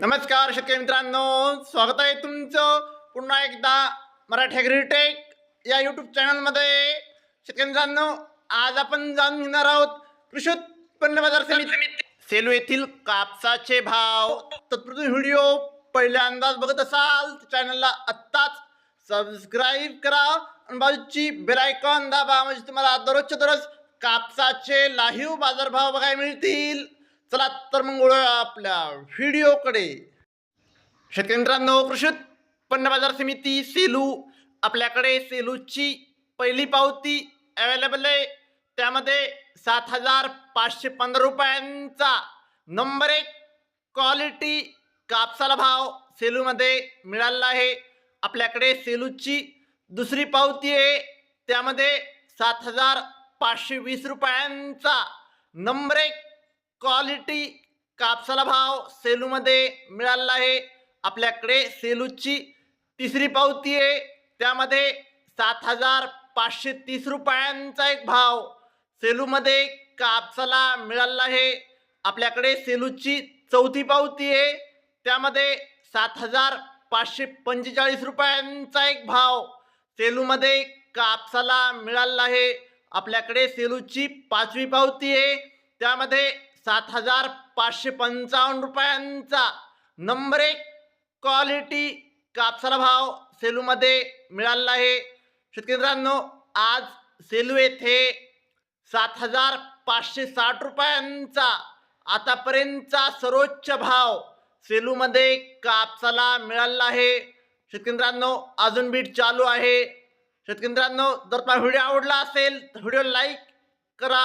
नमस्कार शेतकरी मित्रांनो स्वागत आहे तुमचं पुन्हा एकदा मराठी ॲग्रीटेक या यूट्यूब चॅनलमध्ये शेतकरी मित्रांनो आज आपण जाणून घेणार आहोत कृषी उत्पन्न बाजार समिती सेलू येथील कापसाचे भाव. तत्पूर्वी व्हिडिओ पहिल्यांदाच बघत असाल तर चॅनलला आत्ताच सबस्क्राईब करा आणि बाजूची बेलायकॉन दाबा म्हणजे तुम्हाला दररोजच्या दररोज कापसाचे लाहीव बाजारभाव बघायला मिळतील. चला तर मग वळूया आपल्या व्हिडिओकडे. शेतकरी मित्रांनो कृषी उत्पन्न बाजार समिती सेलू. आपल्याकडे सेलूची पहिली पावती अवेलेबल आहे. त्यामध्ये सात हजार पाचशे पंधरा रुपयांचा नंबर एक क्वालिटी कापसाला भाव सेलूमध्ये मिळालेला आहे. आपल्याकडे सेलूची दुसरी पावती आहे. त्यामध्ये सात हजार पाचशे वीस रुपयांचा नंबर एक क्वालिटी कापसाला भाव सेलूमध्ये मिळाला आहे. आपल्याकडे सेलूची तिसरी पावती आहे. त्यामध्ये सात हजार पाचशे तीस रुपयांचा एक भाव सेलूमध्ये कापसाला मिळालेला आहे. आपल्याकडे सेलूची चौथी पावती आहे. त्यामध्ये सात हजार पाचशे पंचेचाळीस रुपयांचा एक भाव सेलूमध्ये कापसाला मिळाला आहे. आपल्याकडे सेलूची पाचवी पावती आहे. त्यामध्ये सात हजार पाचशे पंचावन्न रुपयांचा नंबर एक क्वालिटी कापसाला भाव सेलूमध्ये मिळालेला आहे. शेतकरी मित्रांनो आज सेलू येथे सात हजार पाचशे साठ रुपयांचा आतापर्यंतचा सर्वोच्च भाव सेलूमध्ये कापसाला मिळालेला आहे. शेतकरी मित्रांनो अजून बीट चालू आहे. शेतकरी मित्रांनो जर तुम्हाला व्हिडिओ आवडला असेल तर व्हिडिओ लाईक करा.